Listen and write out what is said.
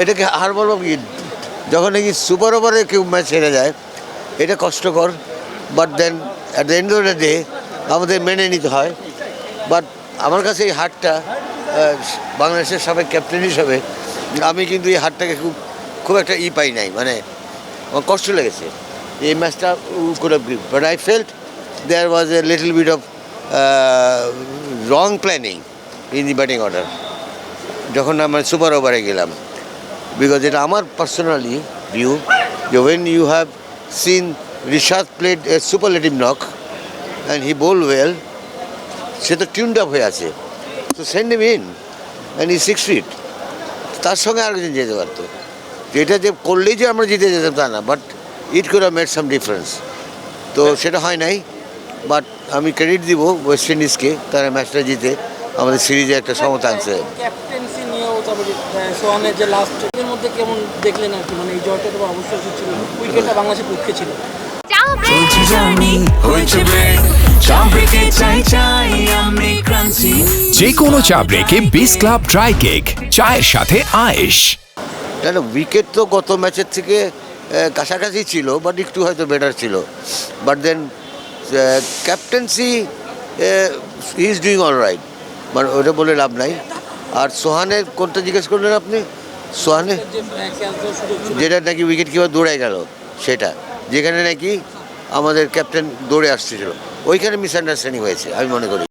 এটাকে হার বলব কি, যখন নাকি সুপার ওভারে কেউ ম্যাচ হেরে যায়, এটা কষ্টকর but then at the end of the day আমাদের মেনে নিতে হয়। বাট আমার কাছে এই হারটা বাংলাদেশের সাবেক ক্যাপ্টেন হিসাবে, আমি কিন্তু এই হারটাকে খুব খুব একটা ই পাই নাই। মানে আমার কষ্ট লেগেছে। এই ম্যাচটা করে but I felt there was a little bit of wrong planning in the batting order যখন আমরা সুপার ওভারে গেলাম বিকজ এটা আমার পার্সোনালি ভিউ যে when you have seen Rishad played a superlative knock and he bowl well সে তো tuned up হয়ে আছে। তো সেন্ড এম ইন অ্যান্ড ই সিক্স ফিট তার সঙ্গে আর একজন যেতে পারতো। এটা যে করলেই যে আমরা জিতে যেতাম তা না but it could have made some difference তো সেটা হয় নাই বাট আমি ক্রেডিট দিব ওয়েস্ট ইন্ডিজকে তারা ম্যাচটা জিতে। আমাদের সিরিজে একটা সমতা আনছে। সোহানের যে লাস্ট এর মধ্যে কেমন দেখলেন আর কি? মানে এই জয়টা তো অবশ্যই উচিত ছিল উইকেটটা বাংলাদেশের পক্ষে ছিল। যে কোনো চা ব্রেকে বিস ক্লাব ড্রাই কেক চায়ের সাথে আয়েশ। না না উইকেট তো গত ম্যাচের থেকে কাছাকাছি ছিল বাট একটু হয়তো বেটার ছিল। But then captaincy he is doing all right মানে ওটা বলে লাভ নাই। আর সোহানের কোনটা জিজ্ঞেস করলেন আপনি? সোহানে যেটা নাকি উইকেট কিপার দৌড়ে গেল, সেটা। যেখানে নাকি আমাদের ক্যাপ্টেন দৌড়ে আসতেছিল ওইখানে মিসআন্ডারস্ট্যান্ডিং হয়েছে, আমি মনে করি।